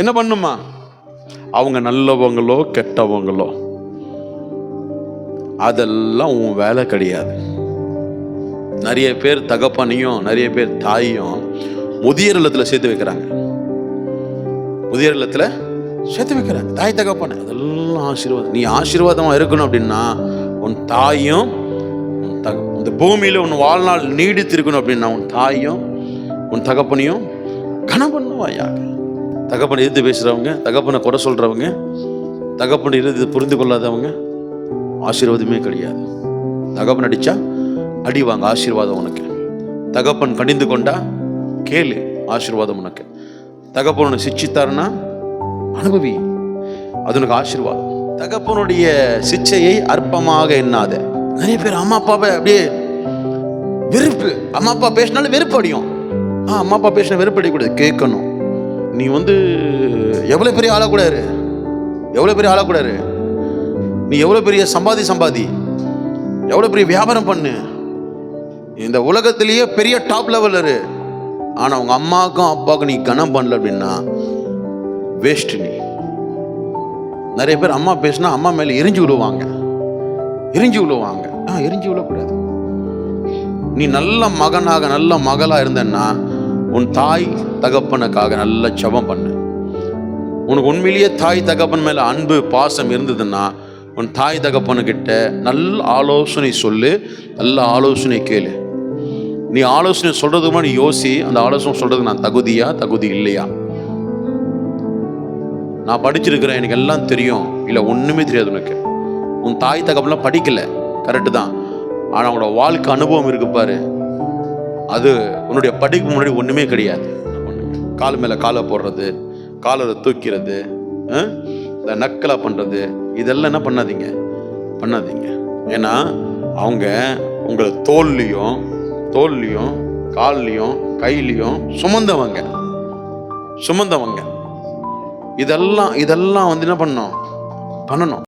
என்ன பண்ணுமா? அவங்க நல்லவங்களோ கெட்டவங்களோ அதெல்லாம் உன் வேலை கிடையாது. நிறைய பேர் தகப்பனையும் நிறைய பேர் தாயையும் முதியர் இல்லத்தில் சேர்த்து வைக்கிறாங்க. முதியர் இல்லத்தில் சேர்த்து வைக்கிறாங்க. தாய் தகப்பனை அதெல்லாம் ஆசீர்வாதம். நீ ஆசீர்வாதமாக இருக்கணும் அப்படின்னா உன் தாயும் உன் தக இந்த பூமியில் உன் வாழ்நாள் நீடித்திருக்கணும் அப்படின்னா உன் தாயும் உன் தகப்பனையும் கனம் பண்ணுவாயாக. தகப்பனை எதிர்த்து பேசுகிறவங்க தகப்பனை குறை சொல்கிறவங்க தகப்பனை இருந்து புரிந்து கொள்ளாதவங்க ஆசீர்வாதமே கிடையாது. தகப்பன் அடித்தா அடி வாங்க ஆசீர்வாதம் உனக்கு. தகப்பன் கடிந்து கொண்டா கேளு ஆசீர்வாதம் உனக்கு. தகப்பனை உன்னை சிச்சித்தாருன்னா அனுபவி. அது உனக்கு ஆசீர்வாதம். தகப்பனுடைய சிச்சையை அற்பமாக எண்ணாத. நிறைய பேர் அம்மா அப்பாவை அப்படியே வெறுப்பு. அம்மா அப்பா பேசினாலும் வெறுப்பு அடியும். ஆ அம்மா அப்பா பேசினா வெறுப்பு அடிக்கூடாது கேட்கணும். நீ வந்து எவ்வளோ பெரிய ஆளாக கூட இரு. எவ்வளோ பெரிய ஆளாக கூட இரு. நீ எவ்வளோ பெரிய சம்பாதி சம்பாதி. எவ்வளோ பெரிய வியாபாரம் பண்ணு. இந்த உலகத்திலேயே பெரிய டாப் லெவல் இரு. ஆனால் உங்கள் அம்மாவுக்கும் அப்பாவுக்கும் நீ கனம் பண்ணல அப்படின்னா வேஸ்ட் நீ. நிறைய பேர் அம்மா பேசினா அம்மா மேலே எரிஞ்சு விழுவாங்க. எரிஞ்சு விழுவாங்க. ஆ எரிஞ்சு விழக்கூடாது. நீ நல்ல மகனாக நல்ல மகளாக இருந்தன்னா உன் தாய் தகப்பனுக்காக நல்ல ஜெபம் பண்ணு. உனக்கு உண்மையிலேயே தாய் தகப்பன் மேலே அன்பு பாசம் இருந்ததுன்னா உன் தாய் தகப்பனுக்கிட்ட நல்ல ஆலோசனை சொல்லு நல்ல ஆலோசனை கேளு. நீ ஆலோசனை சொல்கிறதுக்கு முன்னாடி நீ யோசி அந்த ஆலோசனை சொல்கிறது நான் தகுதியா தகுதி இல்லையா? நான் படிச்சிருக்கிறேன் எனக்கு எல்லாம் தெரியும். இல்லை ஒன்றுமே தெரியாது உனக்கு. உன் தாய் தகப்பன்லாம் படிக்கலை. கரெக்டு தான். ஆனால் அவங்களோட வாழ்க்கை அனுபவம் இருக்கு பாரு. அது உன்னுடைய படிப்பு முன்னாடி ஒன்றுமே கிடையாது. கால் மேலே காலை போடுறது காலரை தூக்கிறது இந்த நக்கலாக பண்ணுறது இதெல்லாம் என்ன பண்ணாதீங்க? பண்ணாதீங்க. ஏன்னா அவங்க உங்களை தோல்லையும் தோல்லையும் கால்லையும் கையிலையும் சுமந்தவங்க. சுமந்தவங்க. இதெல்லாம் இதெல்லாம் வந்து என்ன பண்ணணும்? பண்ணணும்.